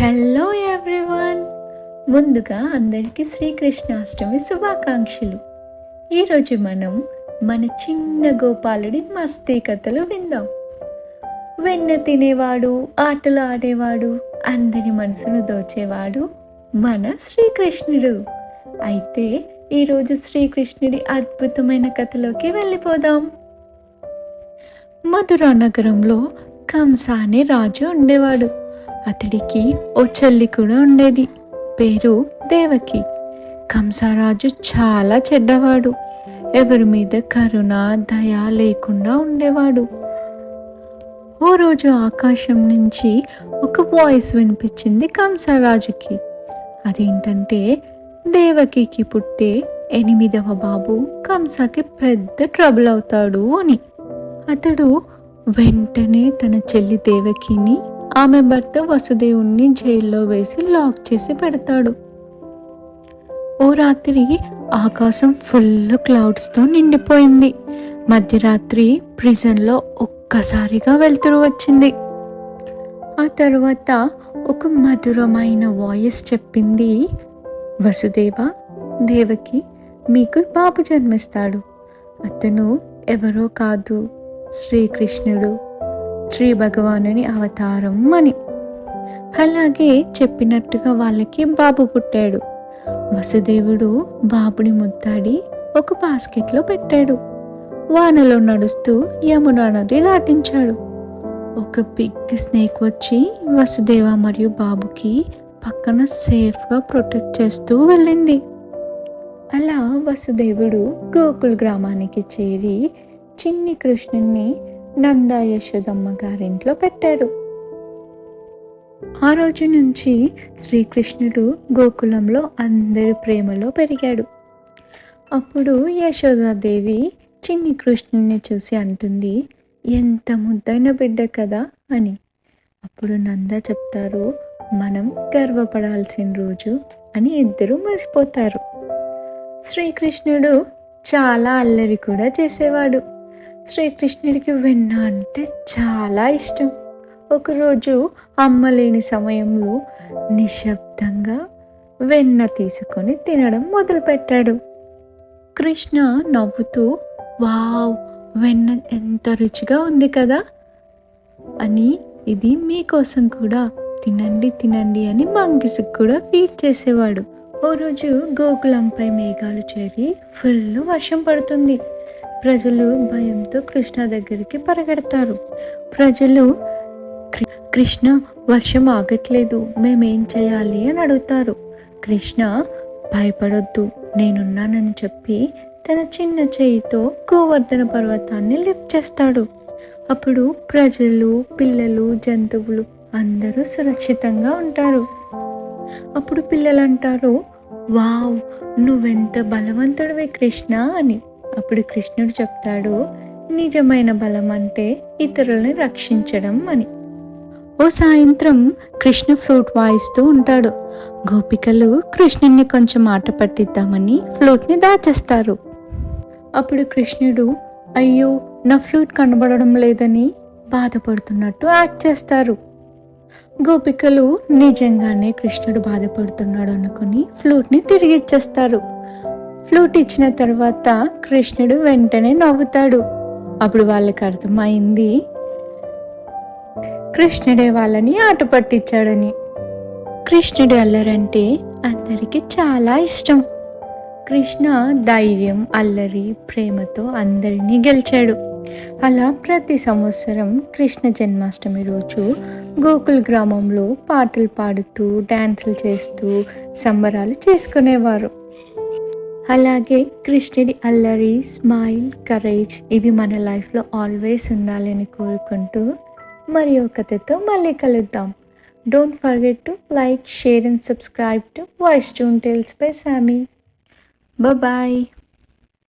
Hello everyone ముందుగా అందరికీ శ్రీకృష్ణాష్టమి శుభాకాంక్షలు. ఈరోజు మనం మన చిన్న గోపాలుడి మస్తీ కథలు విందాం. వెన్న తినేవాడు ఆటలు ఆడేవాడు అందరి మనసును దోచేవాడు మన శ్రీకృష్ణుడు. అయితే ఈరోజు శ్రీకృష్ణుడి అద్భుతమైన కథలోకి వెళ్ళిపోదాం. మధురా నగరంలో కంస అనే రాజు ఉండేవాడు. అతడికి ఓ చెల్లి కూడా ఉండేది పేరు దేవకి. కంసారాజు చాలా చెడ్డవాడు ఎవరి మీద కరుణ దయ లేకుండా ఉండేవాడు. ఓ రోజు ఆకాశం నుంచి ఒక వాయిస్ వినిపించింది కంసరాజుకి. అదేంటంటే దేవకికి పుట్టే ఎనిమిదవ బాబు కంసకి పెద్ద ట్రబుల్ అవుతాడు అని. అతడు వెంటనే తన చెల్లి దేవకిని ఆమె భర్త వసుదేవుణ్ణి జైల్లో వేసి లాక్ చేసి పెడతాడు. ఓ రాత్రి ఆకాశం ఫుల్ క్లౌడ్స్తో నిండిపోయింది. మధ్యరాత్రి ప్రిజన్లో ఒక్కసారిగా వెళ్తురు వచ్చింది. ఆ తర్వాత ఒక మధురమైన వాయిస్ చెప్పింది వసుదేవ దేవకి మీకు బాబు జన్మిస్తాడు. అతను ఎవరో కాదు. శ్రీకృష్ణుడు. శ్రీ భగవానుని అవతారం అని. అలాగే చెప్పినట్టుగా వాళ్ళకి బాబు పుట్టాడు. వసుదేవుడు బాబుని ముద్దాడి ఒక బాస్కెట్లో పెట్టాడు. వానలో నడుస్తూ యమునా నది దాటించాడు ఒక బిగ్ స్నేక్ వచ్చి వసుదేవ మరియు బాబుకి పక్కన సేఫ్గా ప్రొటెక్ట్ చేస్తూ వెళ్ళింది. అలా వసుదేవుడు గోకుల్ గ్రామానికి చేరి చిన్ని కృష్ణుణ్ణి నందా యశోదమ్మ గారింట్లో పెట్టాడు. ఆ రోజు నుంచి శ్రీకృష్ణుడు గోకులంలో అందరి ప్రేమలో పెరిగాడు. అప్పుడు యశోదాదేవి చిన్ని కృష్ణుని చూసి అంటుంది ఎంత ముద్దైన బిడ్డ కదా అని. అప్పుడు నంద చెప్తారు మనం గర్వపడాల్సిన రోజు అని ఇద్దరూ మర్చిపోతారు. శ్రీకృష్ణుడు చాలా అల్లరి కూడా చేసేవాడు. శ్రీకృష్ణుడికి వెన్న అంటే చాలా ఇష్టం. ఒకరోజు అమ్మ లేని సమయంలో నిశ్శబ్దంగా వెన్న తీసుకొని తినడం మొదలుపెట్టాడు. కృష్ణ నవ్వుతూ వావ్ వెన్న ఎంత రుచిగా ఉంది కదా! అని ఇది మీకోసం కూడా తినండి తినండి అని మంగిసుకు కూడా ఫీడ్ చేసేవాడు. ఓ రోజు గోకులంపై మేఘాలు చేరి ఫుల్ వర్షం పడుతుంది. ప్రజలు భయంతో కృష్ణ దగ్గరికి పరిగెడతారు. ప్రజలు కృష్ణ వర్షం ఆగట్లేదు. మేమేం చేయాలి? అని అడుగుతారు. కృష్ణ భయపడొద్దు. నేనున్నానని చెప్పి తన చిన్న చేయితో గోవర్ధన పర్వతాన్ని లిఫ్ట్ చేస్తాడు. అప్పుడు ప్రజలు పిల్లలు జంతువులు అందరూ సురక్షితంగా ఉంటారు. అప్పుడు పిల్లలు అంటారు వావ్ నువ్వెంత బలవంతుడివి కృష్ణ అని. అప్పుడు కృష్ణుడు చెప్తాడు నిజమైన బలం అంటే ఇతరులని రక్షించడం అని. ఓ సాయంత్రం కృష్ణ ఫ్లూట్ వాయిస్తూ ఉంటాడు. గోపికలు కృష్ణుణ్ణి కొంచెం ఆట పట్టిద్దామని ఫ్లూట్ని దాచేస్తారు. అప్పుడు కృష్ణుడు అయ్యో నా ఫ్లూట్ కనబడడం లేదని బాధపడుతున్నట్టు యాక్ట్ చేస్తారు. గోపికలు నిజంగానే కృష్ణుడు బాధపడుతున్నాడు అనుకుని ఫ్లూట్ని తిరిగి ఇచ్చేస్తారు. ఫ్లూట్ ఇచ్చిన తర్వాత కృష్ణుడు వెంటనే నవ్వుతాడు. అప్పుడు వాళ్ళకి అర్థమైంది కృష్ణుడే వాళ్ళని ఆట పట్టించాడని. కృష్ణుడు అల్లరంటే అందరికీ చాలా ఇష్టం. కృష్ణ ధైర్యం అల్లరి ప్రేమతో అందరినీ గెలిచాడు. అలా ప్రతి సంవత్సరం కృష్ణ జన్మాష్టమి రోజు గోకుల్ గ్రామంలో పాటలు పాడుతూ డ్యాన్సులు చేస్తూ సంబరాలు చేసుకునేవారు. అలాగే కృష్ణుడి అల్లరి స్మైల్ కరేజ్ ఇవి మన లైఫ్లో ఆల్వేస్ ఉండాలని కోరుకుంటూ మరి ఒక కథతో మళ్ళీ కలుద్దాం. Don't forget to like share and subscribe to voice toon tales bye సామీ బాయ్